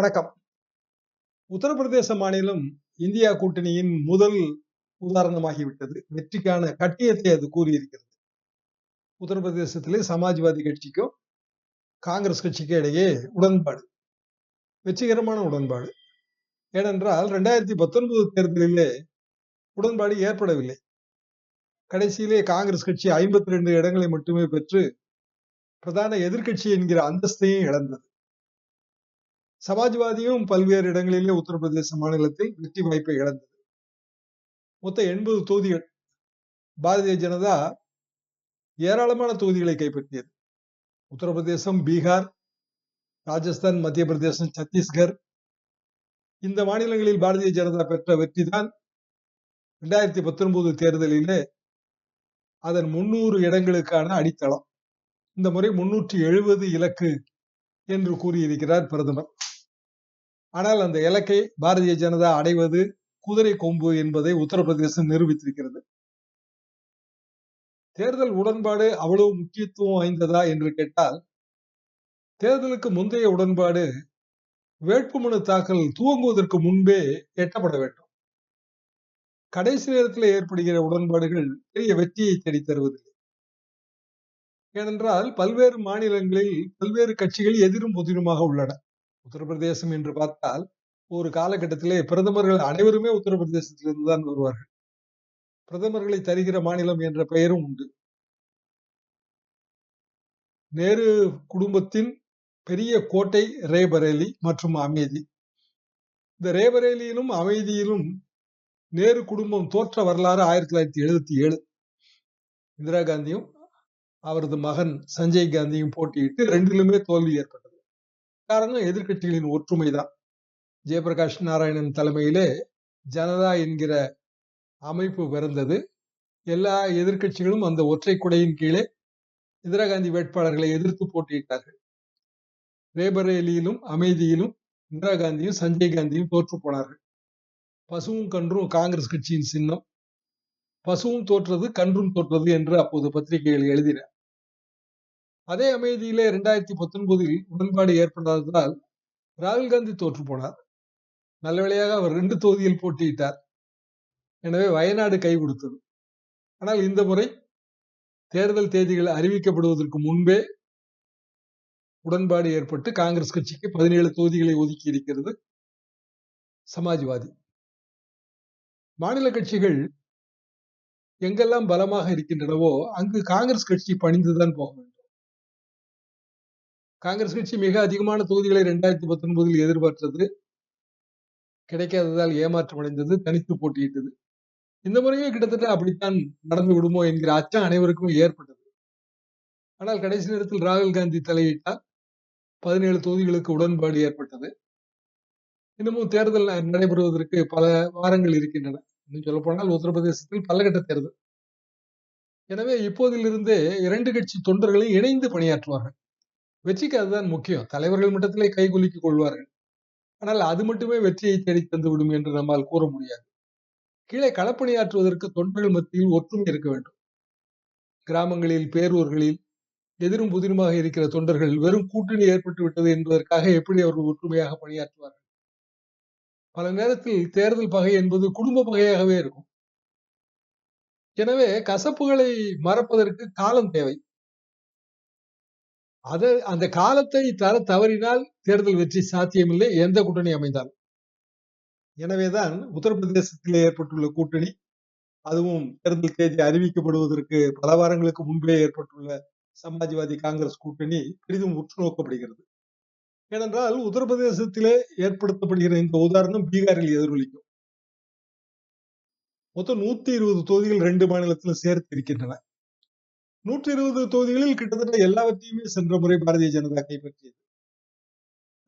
வணக்கம். உத்தரப்பிரதேச மாநிலம் இந்தியா கூட்டணியின் முதல் உதாரணமாகிவிட்டது. வெற்றிக்கான கட்டியத்தை அது கூறியிருக்கிறது. உத்தரப்பிரதேசத்திலே சமாஜ்வாதி கட்சிக்கும், காங்கிரஸ் கட்சிக்கும் இடையே உடன்பாடு. வெற்றிகரமான உடன்பாடு. ஏனென்றால் 2019 தேர்தலிலே உடன்பாடு ஏற்படவில்லை. கடைசியிலே காங்கிரஸ் கட்சி 52 இடங்களை மட்டுமே பெற்று, பிரதான எதிர்க்கட்சி என்கிற அந்தஸ்தையும் இழந்தது. சமாஜ்வாதியும் பல்வேறு இடங்களிலே உத்தரப்பிரதேச மாநிலத்தில் வெற்றி வாய்ப்பை இழந்தது. மொத்தம் 80 தொகுதிகள். பாரதிய ஜனதா ஏராளமான தொகுதிகளை கைப்பற்றியது. உத்தரப்பிரதேசம், பீகார், ராஜஸ்தான், மத்திய பிரதேசம், சத்தீஸ்கர் இந்த மாநிலங்களில் பாரதிய ஜனதா பெற்ற வெற்றிதான் 2019 தேர்தலிலே அதன் 300 இடங்களுக்கான அடித்தளம். இந்த முறை 370 இலக்கு என்று கூறியிருக்கிறார் பிரதமர். ஆனால் அந்த இலக்கை பாரதிய ஜனதா அடைவது குதிரை கொம்பு என்பதை உத்தரப்பிரதேசம் நிரூபித்திருக்கிறது. தேர்தல் உடன்பாடு அவ்வளவு முக்கியத்துவம் வாய்ந்ததா என்று கேட்டால், தேர்தலுக்கு முந்தைய உடன்பாடு வேட்புமனு தாக்கல் துவங்குவதற்கு முன்பே எட்டப்பட வேண்டும். கடைசி நேரத்தில் ஏற்படுகிற உடன்பாடுகள் பெரிய வெற்றியை தேடித் தருவதில்லை. ஏனென்றால் பல்வேறு மாநிலங்களில் பல்வேறு கட்சிகள் எதிரும் புதிருமாக உள்ளன. உத்தரப்பிரதேசம் என்று பார்த்தால் ஒரு காலகட்டத்திலே பிரதமர்கள் அனைவருமே உத்தரப்பிரதேசத்திலிருந்து தான் வருவார்கள். பிரதமர்களை தருகிற மாநிலம் என்ற பெயரும் உண்டு. நேரு குடும்பத்தின் பெரிய கோட்டை ரேபரேலி மற்றும் அமைதி இந்த ரேபரேலியிலும் அமைதியிலும் நேரு குடும்பம் தோற்ற வரலாறு 1977 இந்திரா காந்தியும் அவரது மகன் சஞ்சய் காந்தியும் போட்டியிட்டு ரெண்டிலுமே தோல்வி ஏற்பட்டது. காரணம் எதிர்க்கட்சிகளின் ஒற்றுமைதான். ஜெயபிரகாஷ் நாராயணன் தலைமையிலே ஜனதா என்கிற அமைப்பு பிறந்தது. எல்லா எதிர்க்கட்சிகளும் அந்த ஒற்றை குடையின் கீழே இந்திரா காந்தி வேட்பாளர்களை எதிர்த்து போட்டியிட்டார்கள். ரேபரேலியிலும் அமைதியிலும் இந்திரா காந்தியும் சஞ்சய் காந்தியும் தோற்று போனார்கள். பசுவும் கன்றும் காங்கிரஸ் கட்சியின் சின்னம். பசுவும் தோற்றது கன்றும் தோற்றது என்று அப்போது பத்திரிகைகள் எழுதின. அதே அமைதியிலே 2019இல் உடன்பாடு ஏற்படாததால் ராகுல் காந்தி தோற்று போனார். நல்ல வேளையாக அவர் ரெண்டு தொகுதியில் போட்டியிட்டார். எனவே வயநாடு கை கொடுத்தது. ஆனால் இந்த முறை தேர்தல் தேதிகள் அறிவிக்கப்படுவதற்கு முன்பே உடன்பாடு ஏற்பட்டு காங்கிரஸ் கட்சிக்கு 17 தொகுதிகளை ஒதுக்கி இருக்கிறது சமாஜ்வாதி. மாநில கட்சிகள் எங்கெல்லாம் பலமாக இருக்கின்றனவோ அங்கு காங்கிரஸ் கட்சி பணிந்துதான் போக வேண்டும். காங்கிரஸ் கட்சி மிக அதிகமான தொகுதிகளை 2019இல் எதிர்பார்த்தது. கிடைக்காததால் ஏமாற்றம் அடைந்தது. தனித்து போட்டியிட்டது. இந்த முறையும் கிட்டத்தட்ட அப்படித்தான் நடந்து விடுமோ என்கிற அச்சம் அனைவருக்கும் ஏற்பட்டது. ஆனால் கடைசி நேரத்தில் ராகுல் காந்தி தலையிட்டால் பதினேழு தொகுதிகளுக்கு உடன்பாடு ஏற்பட்டது. இன்னமும் தேர்தல் நடைபெறுவதற்கு பல வாரங்கள் இருக்கின்றன. இன்னும் சொல்லப்போனால் உத்தரப்பிரதேசத்தில் பல்லகட்ட தேர்தல். எனவே இப்போதிலிருந்தே இரண்டு கட்சி தொண்டர்களும் இணைந்து பணியாற்றுவார்கள். வெற்றிக்கு அதுதான் முக்கியம். தலைவர்கள் மட்டத்திலே கைகுலுக்கிக் கொள்வார்கள். ஆனால் அது மட்டுமே வெற்றியை தேடி தந்துவிடும் என்று நம்மால் கூற முடியாது. கீழே களப்பணியாற்றுவதற்கு தொண்டர்கள் மத்தியில் ஒற்றுமை இருக்க வேண்டும். கிராமங்களில், பேரூர்களில் எதிரும் புதிருமாக இருக்கிற தொண்டர்கள் வெறும் கூட்டணி ஏற்பட்டு விட்டது என்பதற்காக எப்படி அவர்கள் ஒற்றுமையாக பணியாற்றுவார்கள்? பல நேரத்தில் தேர்தல் பகை என்பது குடும்ப பகையாகவே இருக்கும். எனவே கசப்புகளை மறப்பதற்கு காலம் தேவை. அதை அந்த காலத்தை தர தவறினால் தேர்தல் வெற்றி சாத்தியமில்லை எந்த கூட்டணி அமைந்தாலும். எனவேதான் உத்தரப்பிரதேசத்தில் ஏற்பட்டுள்ள கூட்டணி, அதுவும் தேர்தல் தேதி அறிவிக்கப்படுவதற்கு பல வாரங்களுக்கு முன்பே ஏற்பட்டுள்ள சமாஜ்வாதி காங்கிரஸ் கூட்டணி பெரிதும் உற்று நோக்கப்படுகிறது. ஏனென்றால் உத்தரப்பிரதேசத்திலே ஏற்படுத்தப்படுகிற இந்த உதாரணம் பீகாரில் எதிரொலிக்கும். மொத்தம் 120 தொகுதிகள் ரெண்டு மாநிலத்திலும் சேர்த்து இருக்கின்றன. 120 தொகுதிகளில் கிட்டத்தட்ட எல்லாவற்றையுமே சென்ற முறை பாரதிய ஜனதா கைப்பற்றியது.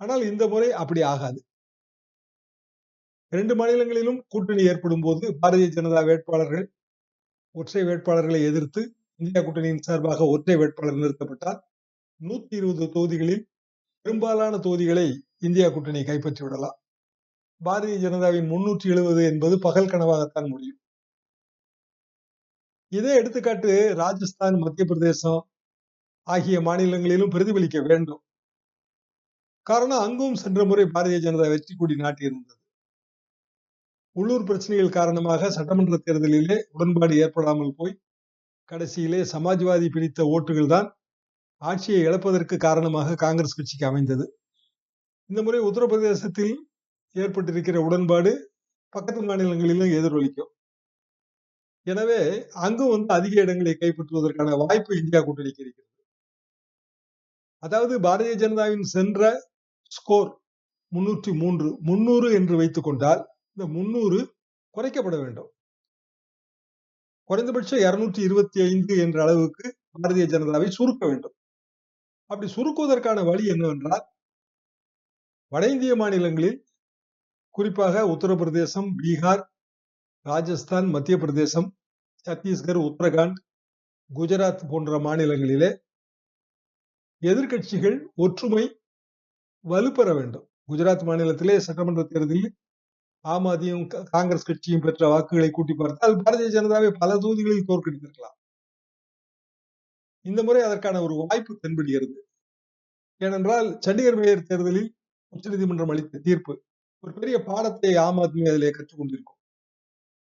ஆனால் இந்த முறை அப்படி ஆகாது. இரண்டு மாநிலங்களிலும் கூட்டணி ஏற்படும் போது பாரதிய ஜனதா வேட்பாளர்கள் ஒற்றை வேட்பாளர்களை எதிர்த்து இந்தியா கூட்டணியின் சார்பாக ஒற்றை வேட்பாளர் நிறுத்தப்பட்டால் 120 தொகுதிகளில் பெரும்பாலான தொகுதிகளை இந்தியா கூட்டணி கைப்பற்றி விடலாம். பாரதிய ஜனதாவின் 370 என்பது பகல் கனவாகத்தான் முடியும். இதே எடுத்துக்காட்டு ராஜஸ்தான், மத்திய பிரதேசம் ஆகிய மாநிலங்களிலும் பிரதிபலிக்க வேண்டும். காரணம் அங்கும் சென்ற முறை பாரதிய ஜனதா வெற்றி கூடி நாட்டியிருந்தது. உள்ளூர் பிரச்சனைகள் காரணமாக சட்டமன்ற தேர்தலிலே உடன்பாடு ஏற்படாமல் போய் கடைசியிலே சமாஜ்வாதி பிடித்த ஓட்டுகள் தான் ஆட்சியை இழப்பதற்கு காரணமாக காங்கிரஸ் கட்சிக்கு அமைந்தது. இந்த முறை உத்தரப்பிரதேசத்தில் ஏற்பட்டிருக்கிற உடன்பாடு பக்கத்து மாநிலங்களிலும் எதிரொலிக்கும். எனவே அங்கும் வந்து அதிக இடங்களை கைப்பற்றுவதற்கான வாய்ப்பு இந்தியா கூட்டணிக்கு இருக்கிறது. அதாவது பாரதிய ஜனதாவின் சென்ற ஸ்கோர் முன்னூற்றி மூன்று முன்னூறு என்று வைத்துக் கொண்டால் இந்த முன்னூறு குறைக்கப்பட வேண்டும். குறைந்தபட்சம் இருநூற்றி இருபத்தி ஐந்து என்ற அளவுக்கு பாரதிய ஜனதாவை சுருக்க வேண்டும். அப்படி சுருக்குவதற்கான வழி என்னவென்றால் வட இந்திய மாநிலங்களில் குறிப்பாக உத்தரப்பிரதேசம் பீகார் ராஜஸ்தான் மத்திய பிரதேசம் சத்தீஸ்கர் உத்தரகாண்ட் குஜராத் போன்ற மாநிலங்களிலே எதிர்கட்சிகள் ஒற்றுமை வலுப்பெற வேண்டும். குஜராத் மாநிலத்திலே சட்டமன்ற தேர்தலில் ஆம் ஆதியும் காங்கிரஸ் கட்சியும் பெற்ற வாக்குகளை கூட்டி பார்த்தால் பாரதிய ஜனதாவை பல தொகுதிகளில் தோற்கடித்திருக்கலாம். இந்த முறை அதற்கான ஒரு வாய்ப்பு தென்படுகிறது. ஏனென்றால் சண்டிகர் மேயர் தேர்தலில் உச்சநீதிமன்றம் அளித்த தீர்ப்பு ஒரு பெரிய பாடத்தை ஆம் ஆத்மி அதிலே கற்றுக்கொண்டிருக்கும்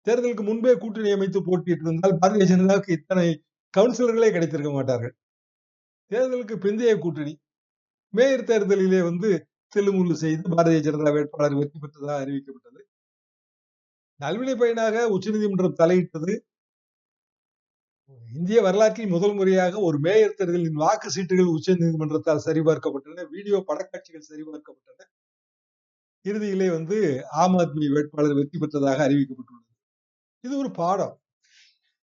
தேர்தலுக்கு முன்பே கூட்டணி அமைத்து போட்டியிட்டு இருந்தால் பாரதிய ஜனதாவுக்கு இத்தனை கவுன்சிலர்களே கிடைத்திருக்க மாட்டார்கள். தேர்தலுக்கு பிந்தைய கூட்டணி மேயர் தேர்தலிலே வந்து தில்லுமுள்ளு செய்து பாரதிய ஜனதா வேட்பாளர் வெற்றி பெற்றதாக அறிவிக்கப்பட்டது. நல்வினை பயனாக உச்சநீதிமன்றம் தலையிட்டது. இந்திய வரலாற்றில் முதல் முறையாக ஒரு மேயர் தேர்தலின் வாக்கு சீட்டுகள் உச்ச நீதிமன்றத்தால் சரிபார்க்கப்பட்டன. வீடியோ படக்காட்சிகள் சரிபார்க்கப்பட்டன. இறுதியிலே வந்து ஆம் ஆத்மி வேட்பாளர் வெற்றி பெற்றதாக அறிவிக்கப்பட்டுள்ளது. இது ஒரு பாடம்.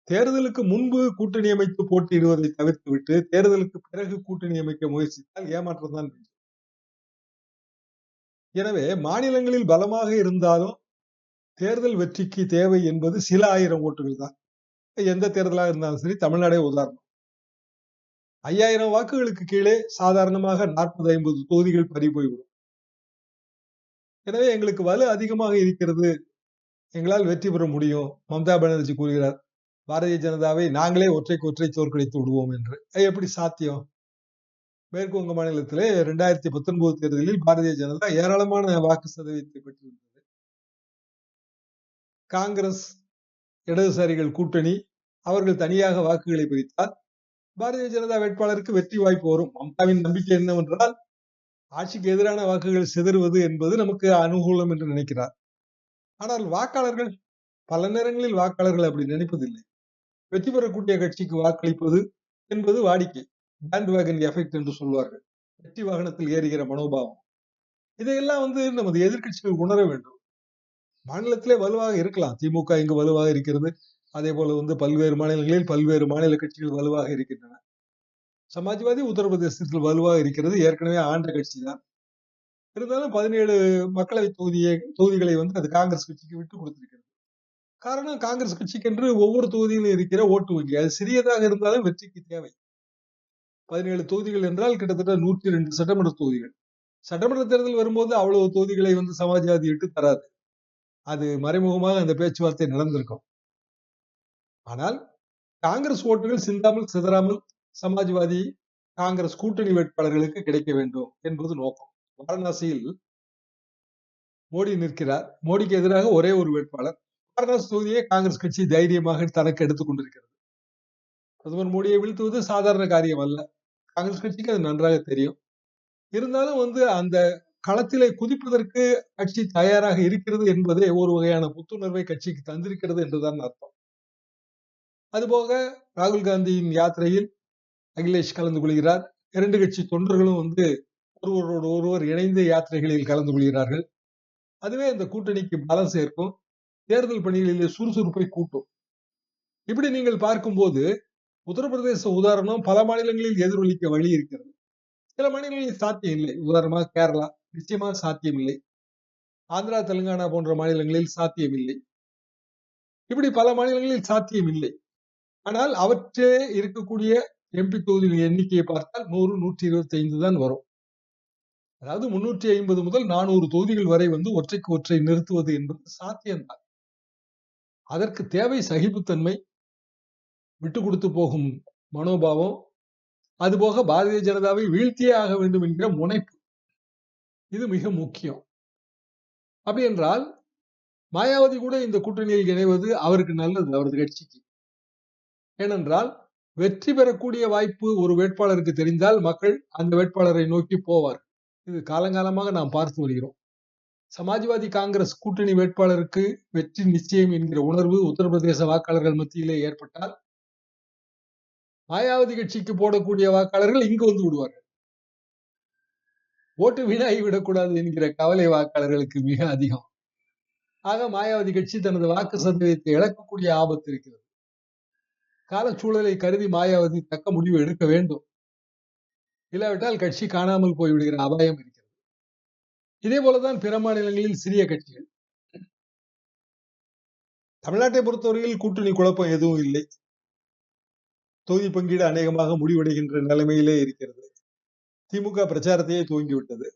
தேர்தலுக்கு முன்பு கூட்டணி அமைத்து போட்டியிடுவதை தவிர்த்து விட்டு தேர்தலுக்கு பிறகு கூட்டணி அமைக்க முயற்சித்தால் ஏமாற்றம் தான் எனவே மாநிலங்களில் பலமாக இருந்தாலும் தேர்தல் வெற்றிக்கு தேவை என்பது சில ஆயிரம் ஓட்டுகள் தான். எந்த தேர்தலாக இருந்தாலும் சரி தமிழ்நாடே உதாரணம். ஐயாயிரம் வாக்குகளுக்கு கீழே சாதாரணமாக நாற்பது ஐம்பது தொகுதிகள் பறி போய்விடும். எனவே எங்களுக்கு வலு அதிகமாக இருக்கிறது எங்களால் வெற்றி பெற முடியும் மம்தா பானர்ஜி கூறுகிறார் பாரதிய ஜனதாவை நாங்களே ஒற்றைக்கு ஒற்றை தோற்கடித்து விடுவோம் என்று. எப்படி சாத்தியம்? மேற்கு வங்க மாநிலத்திலே ரெண்டாயிரத்தி பத்தொன்பது தேர்தலில் பாரதிய ஜனதா ஏராளமான வாக்கு சதவீதத்தை பெற்றிருந்தது. காங்கிரஸ் இடதுசாரிகள் கூட்டணி அவர்கள் தனியாக வாக்குகளை பிரித்தால் பாரதிய ஜனதா வேட்பாளருக்கு வெற்றி வாய்ப்பு வரும். மம்தாவின் நம்பிக்கை என்னவென்றால் ஆட்சிக்கு எதிரான வாக்குகள் சிதறுவது என்பது நமக்கு அனுகூலம் என்று நினைக்கிறார். ஆனால் வாக்காளர்கள் பல நேரங்களில் வாக்காளர்கள் அப்படி நினைப்பதில்லை. வெற்றி பெறக்கூடிய கட்சிக்கு வாக்களிப்பது என்பது வாடிக்கை பேண்ட் வேகன் எஃபெக்ட் என்று சொல்வார்கள். வெற்றி வாகனத்தில் ஏறுகிற மனோபாவம். இதையெல்லாம் வந்து நமது எதிர்கட்சிகள் உணர வேண்டும். மாநிலத்திலே வலுவாக இருக்கலாம். திமுக இங்கு வலுவாக இருக்கிறது. அதே போல வந்து பல்வேறு மாநிலங்களில் பல்வேறு மாநில கட்சிகள் வலுவாக இருக்கின்றன. சமாஜ்வாதி உத்தரப்பிரதேசத்தில் வலுவாக இருக்கிறது. ஏற்கனவே ஆண்ட கட்சி தான் இருந்தாலும் பதினேழு மக்களவை தொகுதியை தொகுதிகளை வந்து அது காங்கிரஸ் கட்சிக்கு விட்டு கொடுத்திருக்கிறது. காரணம் காங்கிரஸ் கட்சிக்கென்று ஒவ்வொரு தொகுதியிலும் இருக்கிற ஓட்டு வங்கி. அது சிறியதாக இருந்தாலும் வெற்றிக்கு தேவை. பதினேழு தொகுதிகள் என்றால் கிட்டத்தட்ட நூற்றி ரெண்டு சட்டமன்ற தொகுதிகள். சட்டமன்ற தேர்தல் வரும்போது அவ்வளவு தொகுதிகளை வந்து சமாஜ்வாதி இட்டு தராது. அது மறைமுகமாக அந்த பேச்சுவார்த்தை நடந்திருக்கும். ஆனால் காங்கிரஸ் ஓட்டுகள் சிந்தாமல் சிதறாமல் சமாஜ்வாதி காங்கிரஸ் கூட்டணி வேட்பாளர்களுக்கு கிடைக்க வேண்டும் என்பது நோக்கம். வாரணாசியில் மோடி நிற்கிறார். மோடிக்கு எதிராக ஒரே ஒரு வேட்பாளர். வாரணாசி தொகுதியை காங்கிரஸ் கட்சி தைரியமாக தனக்கு எடுத்துக் கொண்டிருக்கிறது. பிரதமர் மோடியை வீழ்த்துவது சாதாரண காரியம் அல்ல. காங்கிரஸ் கட்சிக்கு அது நன்றாக தெரியும். இருந்தாலும் வந்து அந்த களத்திலே குதிப்பதற்கு கட்சி தயாராக இருக்கிறது என்பதே ஒரு வகையான புத்துணர்வை கட்சிக்கு தந்திருக்கிறது என்றுதான் அர்த்தம். அதுபோக ராகுல் காந்தியின் யாத்திரையில் அகிலேஷ் கலந்து கொள்கிறார். இரண்டு கட்சி தொண்டர்களும் வந்து ஒருவரோடு ஒருவர் இணைந்து யாத்திரைகளில் கலந்து கொள்கிறார்கள். அதுவே அந்த கூட்டணிக்கு பலம் சேர்க்கும். தேர்தல் பணிகளிலே சுறுசுறுப்பை கூட்டும். இப்படி நீங்கள் பார்க்கும்போது உத்தரப்பிரதேச உதாரணம் பல மாநிலங்களில் எதிரொலிக்க வழி இருக்கிறது. சில மாநிலங்களில் சாத்தியம் இல்லை உதாரணமாக கேரளா நிச்சயமாக சாத்தியம் இல்லை ஆந்திரா தெலுங்கானா போன்ற மாநிலங்களில் சாத்தியம் இல்லை இப்படி பல மாநிலங்களில் சாத்தியம் இல்லை ஆனால் அவற்றே இருக்கக்கூடிய எம்பி தொகுதிகளின் எண்ணிக்கையை பார்த்தால் நூறு நூற்றி இருபத்தி ஐந்து தான் வரும். அதாவது முன்னூற்றி ஐம்பது முதல் நானூறு தொகுதிகள் வரை வந்து ஒற்றைக்கு ஒற்றை நிறுத்துவது என்பது சாத்தியம்தான். அதற்கு தேவை சகிப்புத்தன்மை விட்டு கொடுத்து போகும் மனோபாவம் அதுபோக பாரதிய ஜனதாவை வீழ்த்தியே ஆக வேண்டும் என்கிற முனைப்பு. இது மிக முக்கியம். அப்படி என்றால் மாயாவதி கூட இந்த கூட்டணியில் இணைவது அவருக்கு நல்லது அவரது கட்சிக்கு. ஏனென்றால் வெற்றி பெறக்கூடிய வாய்ப்பு ஒரு வேட்பாளருக்கு தெரிந்தால் மக்கள் அந்த வேட்பாளரை நோக்கி போவார் இது காலங்காலமாக நாம் பார்த்து வருகிறோம். சமாஜ்வாதி காங்கிரஸ் கூட்டணி வேட்பாளருக்கு வெற்றி நிச்சயம் என்கிற உணர்வு உத்தரப்பிரதேச வாக்காளர்கள் மத்தியிலே ஏற்பட்டால் மாயாவதி கட்சிக்கு போடக்கூடிய வாக்காளர்கள் இங்கு வந்து விடுவார்கள். ஓட்டு வீணாகி விடக்கூடாது என்கிற கவலை வாக்காளர்களுக்கு மிக அதிகம். ஆக மாயாவதி கட்சி தனது வாக்கு சதவீதத்தை இழக்கக்கூடிய ஆபத்து இருக்கிறது. காலச்சூழலை கருதி மாயாவதி தக்க முடிவு எடுக்க வேண்டும். இல்லாவிட்டால் கட்சி காணாமல் போய்விடுகிற அபாயம் இருக்கிறது. இதே போலதான் பிற மாநிலங்களில் சிறிய கட்சிகள். தமிழ்நாட்டை பொறுத்தவரையில் கூட்டணி குழப்பம் எதுவும் இல்லை. தொகுதி பங்கீடு அநேகமாக முடிவடைகின்ற நிலைமையிலே இருக்கிறது. திமுக பிரச்சாரத்தையே துவங்கிவிட்டது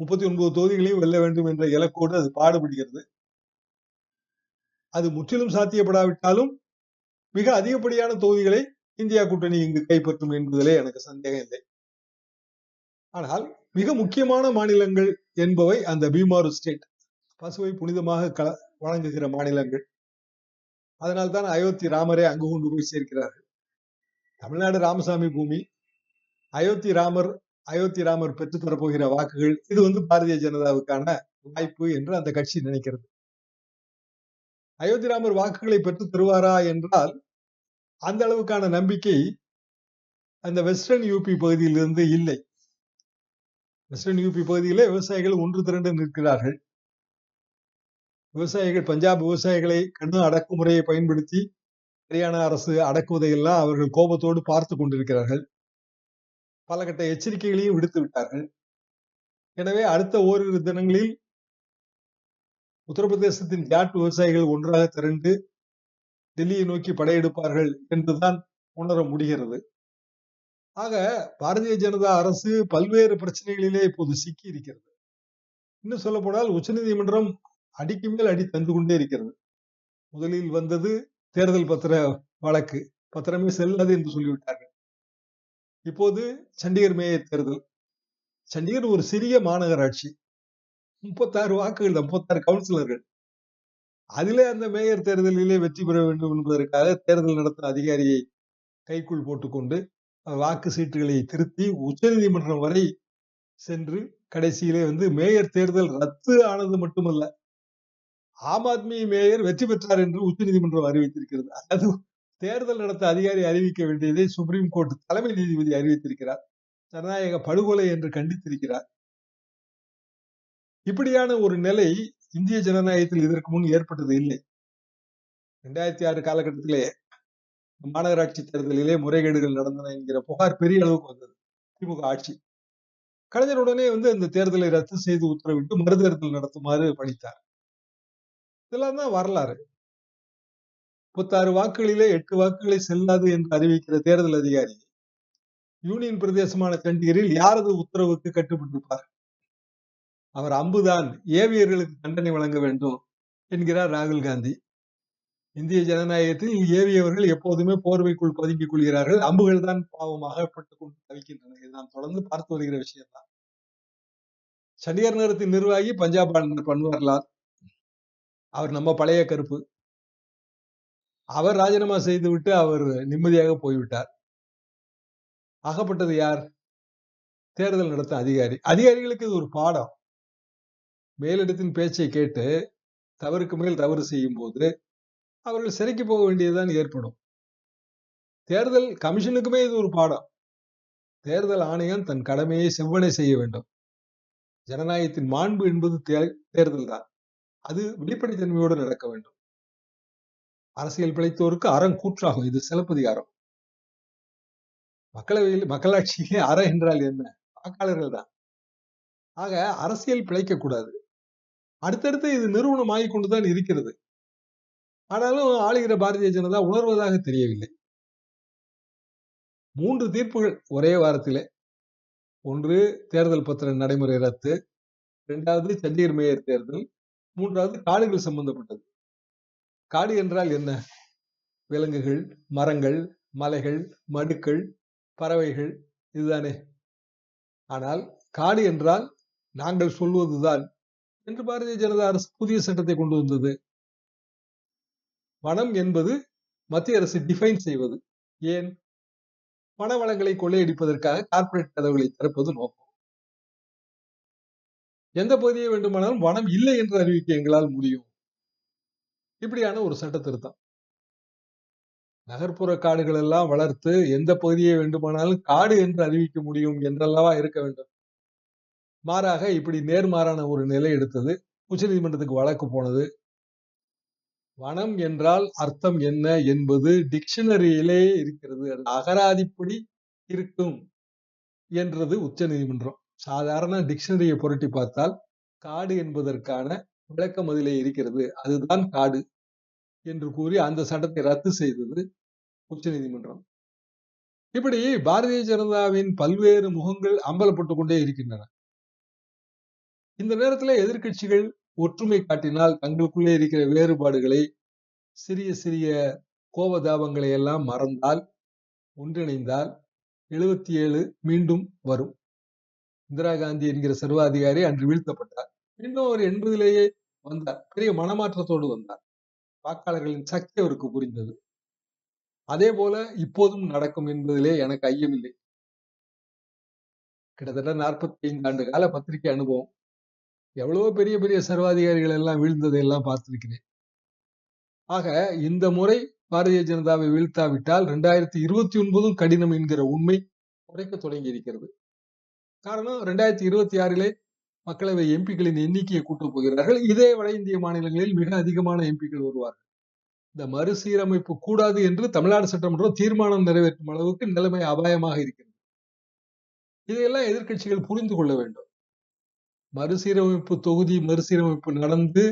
முப்பத்தி ஒன்பது தொகுதிகளையும் வெல்ல வேண்டும் என்ற இலக்கோடு அது பாடுபடுகிறது. அது முற்றிலும் சாத்தியப்படாவிட்டாலும் மிக அதிகப்படியான தொகுதிகளை இந்தியா கூட்டணி இங்கு கைப்பற்றும் என்பதிலே எனக்கு சந்தேகம் இல்லை. ஆனால் மிக முக்கியமான மாநிலங்கள் என்பவை அந்த பீமாரு ஸ்டேட் பசுவை புனிதமாக கல வழங்குகிற மாநிலங்கள். அதனால்தான் அயோத்தி ராமரே அங்கு கொண்டு போய் சேர்க்கிறார்கள். தமிழ்நாடு ராமசாமி பூமி அயோத்தி ராமர் அயோத்தி ராமர் பெற்று தரப்போகிற வாக்குகள் இது வந்து பாரதிய ஜனதாவுக்கான வாய்ப்பு என்று அந்த கட்சி நினைக்கிறது. அயோத்தி ராமர் வாக்குகளை பெற்று தருவாரா என்றால் அந்த அளவுக்கான நம்பிக்கை அந்த வெஸ்டர்ன் யூபி பகுதியிலிருந்து இல்லை. வெஸ்டர்ன் யூபி பகுதியிலே விவசாயிகள் ஒன்று திரண்டு நிற்கிறார்கள். விவசாயிகள் பஞ்சாப் விவசாயிகளை கண்ணு அடக்குமுறையை பயன்படுத்தி ஹரியானா அரசு அடக்குவதையெல்லாம் அவர்கள் கோபத்தோடு பார்த்து கொண்டிருக்கிறார்கள். பல கட்ட எச்சரிக்கைகளையும் விடுத்து விட்டார்கள். எனவே அடுத்த ஓரிரு தினங்களில் உத்தரப்பிரதேசத்தின் ஜாட் விவசாயிகள் ஒன்றாக திரண்டு டெல்லியை நோக்கி படையெடுப்பார்கள் என்றுதான் உணர முடிகிறது. ஆக பாரதிய ஜனதா அரசு பல்வேறு பிரச்சனைகளிலே இப்போது சிக்கி இருக்கிறது இன்னும் சொல்ல போனால் உச்சநீதிமன்றம் அடிக்கு மேல் அடி தந்து கொண்டே இருக்கிறது. முதலில் வந்தது தேர்தல் பத்திர வழக்கு. பத்திரமே செல்லாது என்று சொல்லிவிட்டார்கள். இப்போது சண்டிகர் மேயர் தேர்தல். சண்டிகர் ஒரு சிறிய மாநகராட்சி. முப்பத்தாறு வாக்குகள் முப்பத்தாறு கவுன்சிலர்கள். அதிலே அந்த மேயர் தேர்தலிலே வெற்றி பெற வேண்டும் என்பதற்காக தேர்தல் நடத்தும் அதிகாரியை கைக்குள் போட்டுக்கொண்டு வாக்கு சீட்டுகளை திருத்தி உச்சநீதிமன்றம் வரை சென்று கடைசியிலே வந்து மேயர் தேர்தல் ரத்து ஆனது மட்டுமல்ல ஆம் ஆத்மி மேயர் வெற்றி பெற்றார் என்று உச்சநீதிமன்றம் அறிவித்திருக்கிறது. அது தேர்தல் நடத்த அதிகாரி அறிவிக்க வேண்டியதை சுப்ரீம் கோர்ட் தலைமை நீதிபதி அறிவித்திருக்கிறார். ஜனநாயக படுகொலை என்று கண்டித்திருக்கிறார். இப்படியான ஒரு நிலை இந்திய ஜனநாயகத்தில் இதற்கு முன் ஏற்பட்டது இல்லை. இரண்டாயிரத்தி ஆறு காலகட்டத்திலே மாநகராட்சி தேர்தலிலே முறைகேடுகள் நடந்தன என்கிற புகார் பெரிய அளவுக்கு வந்தது. திமுக ஆட்சி. கலைஞர் உடனே வந்து இந்த தேர்தலை ரத்து செய்து உத்தரவிட்டு மறுதேர்தல் நடத்துமாறு பணித்தார். இதெல்லாம் தான் வரலாறு. முப்பத்தாறு வாக்குகளிலே எட்டு வாக்குகளை செல்லாது என்று அறிவிக்கிற தேர்தல் அதிகாரி யூனியன் பிரதேசமான சண்டிகரில் யாரது உத்தரவுக்கு கட்டுப்பட்டிருப்பார்? அவர் அம்புதான் ஏவியர்களுக்கு தண்டனை வழங்க வேண்டும் என்கிறார் ராகுல் காந்தி. இந்திய ஜனநாயகத்தில் ஏவியவர்கள் எப்போதுமே போர்வைக்குள் பதுங்கிக் கொள்கிறார்கள். அம்புகள் தான் பாவமாக பட்டுக் கொண்டு தவிக்கின்றன. இது நாம் தொடர்ந்து பார்த்து வருகிற விஷயம்தான். சண்டிகர் நகரத்தின் நிர்வாகி பஞ்சாப் ஆளுநர் பன்வார்லால். அவர் நம்ம பழைய கருப்பு. அவர் ராஜினாமா செய்துவிட்டு அவர் நிம்மதியாக போய்விட்டார். ஆகப்பட்டது யார்? தேர்தல் நடத்த அதிகாரி. அதிகாரிகளுக்கு இது ஒரு பாடம். மேலிடத்தின் பேச்சை கேட்டு தவறுக்கு மேல் தவறு செய்யும் போது அவர்கள் சிறைக்கு போக வேண்டியதுதான் ஏற்படும். தேர்தல் கமிஷனுக்குமே இது ஒரு பாடம். தேர்தல் ஆணையம் தன் கடமையை செவ்வனை செய்ய வேண்டும். ஜனநாயகத்தின் மாண்பு என்பது தேர்தல் தான் அது வெளிப்படைத்தன்மையோடு நடக்க வேண்டும். அரசியல் பிழைத்தோருக்கு அறம் கூற்றாகும். இது சிலப்பதிகாரம். மக்களவையில் மக்களாட்சியிலே அற என்றால் என்ன? வாக்காளர்கள் தான் ஆக அரசியல் பிழைக்க கூடாது அடுத்தடுத்து இது நிறுவனம் ஆகிக் கொண்டுதான் இருக்கிறது. ஆனாலும் ஆளுகிற பாரதிய ஜனதா உணர்வதாக தெரியவில்லை. மூன்று தீர்ப்புகள் ஒரே வாரத்திலே. ஒன்று தேர்தல் பத்திர நடைமுறை ரத்து. இரண்டாவது சண்டிகர் மேயர் தேர்தல். மூன்றாவது காடுகள் சம்பந்தப்பட்டது. காடு என்றால் என்ன? விலங்குகள் மரங்கள் மலைகள் மடுக்கள் பறவைகள் இதுதானே. ஆனால் காடு என்றால் நாங்கள் சொல்வதுதான். என்று பாரதிய ஜனதா அரசு புதிய சட்டத்தை கொண்டு வந்தது. வனம் என்பது மத்திய அரசு டிஃபைன் செய்வது. ஏன்? பண வளங்களை கொள்ளையடிப்பதற்காக கார்ப்பரேட் கதவுகளை திறப்பது நோக்கம். எந்த பகுதியை வேண்டுமானாலும் வனம் இல்லை என்று அறிவிக்க எங்களால் முடியும். இப்படியான ஒரு சட்ட திருத்தம். நகர்ப்புற காடுகள் எல்லாம் வளர்த்து எந்த பகுதியை வேண்டுமானாலும் காடு என்று அறிவிக்க முடியும் என்றல்லவா இருக்க வேண்டும். மாறாக இப்படி நேர்மாறான ஒரு நிலை எடுத்தது உச்சநீதிமன்றத்துக்கு வழக்கு போனது வனம் என்றால் அர்த்தம் என்ன என்பது டிக்ஷனரியிலே இருக்கிறது. அகராதிப்படி இருக்கும் என்றது உச்ச நீதிமன்றம். சாதாரண டிக்ஷனரியை புரட்டி பார்த்தால் காடு என்பதற்கான விளக்கம் அதிலே இருக்கிறது. அதுதான் காடு என்று கூறி அந்த சட்டத்தை ரத்து செய்தது உச்ச நீதிமன்றம். இப்படி பாரதிய ஜனதாவின் பல்வேறு முகங்கள் அம்பலப்பட்டுக் கொண்டே இருக்கின்றன. இந்த நேரத்தில் எதிர்க்கட்சிகள் ஒற்றுமை காட்டினால் தங்களுக்குள்ளே இருக்கிற வேறுபாடுகளை சிறிய சிறிய கோபதாபங்களை எல்லாம் மறந்தால் ஒன்றிணைந்தால் எழுபத்தி ஏழு மீண்டும் வரும். இந்திரா காந்தி என்கிற சர்வாதிகாரி அன்று வீழ்த்தப்பட்டார். மீண்டும் அவர் எண்பதிலேயே வந்தார். பெரிய மனமாற்றத்தோடு வந்தார். வாக்காளர்களின் சக்தி அவருக்கு புரிந்தது. அதே போல இப்போதும் நடக்கும் என்பதிலே எனக்கு ஐயமில்லை. கிட்டத்தட்ட நாற்பத்தி ஐந்து ஆண்டு கால பத்திரிகை அனுபவம். எவ்வளவோ பெரிய பெரிய சர்வாதிகாரிகள் எல்லாம் வீழ்ந்ததை எல்லாம் பார்த்திருக்கிறேன். ஆக இந்த முறை பாரதிய ஜனதாவை வீழ்த்தாவிட்டால் ரெண்டாயிரத்தி இருபத்தி ஒன்பதும் கடினம் என்கிற உண்மை குறைக்க தொடங்கி இருக்கிறது காரணம் ரெண்டாயிரத்தி இருபத்தி ஆறிலே மக்களவை எம்பிக்களின் எண்ணிக்கையை கூட்டப் போகிறார்கள். இதே வட இந்திய மாநிலங்களில் மிக அதிகமான எம்பிக்கள் வருவார்கள். இந்த மறுசீரமைப்பு கூடாது என்று தமிழ்நாடு சட்டமன்றம் தீர்மானம் நிறைவேற்றும் அளவுக்கு நிலைமை அபாயமாக இருக்கிறது. இதையெல்லாம் எதிர்க்கட்சிகள் புரிந்து கொள்ள வேண்டும். மறுசீரமைப்பு தொகுதி மறுசீரமைப்பு நடந்து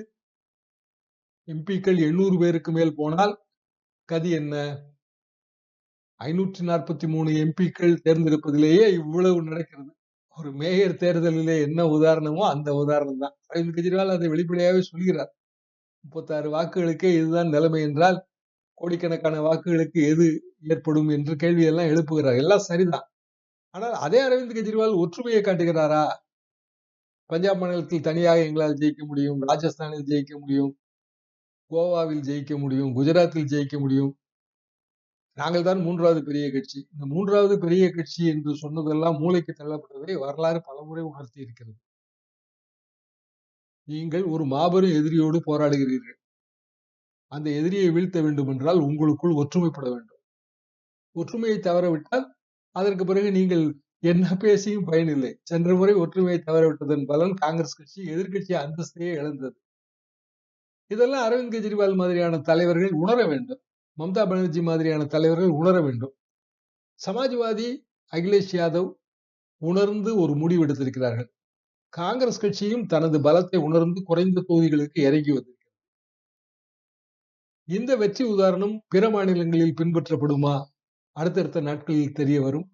எம்பிக்கள் எண்ணூறு பேருக்கு மேல் போனால் கதி என்ன? ஐநூற்றி நாற்பத்தி மூணு எம்பிக்கள் தேர்ந்தெடுப்பதிலேயே இவ்வளவு நடக்கிறது. ஒரு மேயர் தேர்தலிலே என்ன உதாரணமோ அந்த உதாரணம் தான். அரவிந்த் கெஜ்ரிவால் அதை வெளிப்படையாகவே சொல்கிறார். முப்பத்தாறு வாக்குகளுக்கே இதுதான் நிலைமை என்றால் கோடிக்கணக்கான வாக்குகளுக்கு எது ஏற்படும் என்று கேள்வியெல்லாம் எழுப்புகிறார். எல்லாம் சரிதான். ஆனால் அதே அரவிந்த் கெஜ்ரிவால் ஒற்றுமையை காட்டுகிறாரா? பஞ்சாப் மாநிலத்தில் தனியாக எங்களால் ஜெயிக்க முடியும் ராஜஸ்தானில் ஜெயிக்க முடியும் கோவாவில் ஜெயிக்க முடியும் குஜராத்தில் ஜெயிக்க முடியும். நாங்கள் தான் மூன்றாவது பெரிய கட்சி. இந்த மூன்றாவது பெரிய கட்சி என்று சொன்னதெல்லாம் மூளைக்கு தள்ளப்பட்டதை வரலாறு பலமுறை உணர்த்தி இருக்கிறது. நீங்கள் ஒரு மாபெரும் எதிரியோடு போராடுகிறீர்கள். அந்த எதிரியை வீழ்த்த வேண்டும் என்றால் உங்களுக்குள் ஒற்றுமைப்பட வேண்டும். ஒற்றுமையை தவறவிட்டால் அதற்கு பிறகு நீங்கள் என்ன பேசியும் பயனில்லை. சென்ற முறை ஒற்றுமையை தவறவிட்டதன் பலன் காங்கிரஸ் கட்சி எதிர்கட்சி அந்தஸ்தையே இழந்தது. இதெல்லாம் அரவிந்த் கெஜ்ரிவால் மாதிரியான தலைவர்கள் உணர வேண்டும். மம்தா பானர்ஜி மாதிரியான தலைவர்கள் உணர வேண்டும். சமாஜ்வாதி அகிலேஷ் யாதவ் உணர்ந்து ஒரு முடிவு எடுத்திருக்கிறார்கள். காங்கிரஸ் கட்சியும் தனது பலத்தை உணர்ந்து குறைந்த தொகுதிகளுக்கு இறங்கி வந்திருக்கிறது. இந்த வெற்றி உதாரணம் பிற மாநிலங்களில் பின்பற்றப்படுமா? அடுத்தடுத்த நாட்களில் தெரிய வரும்.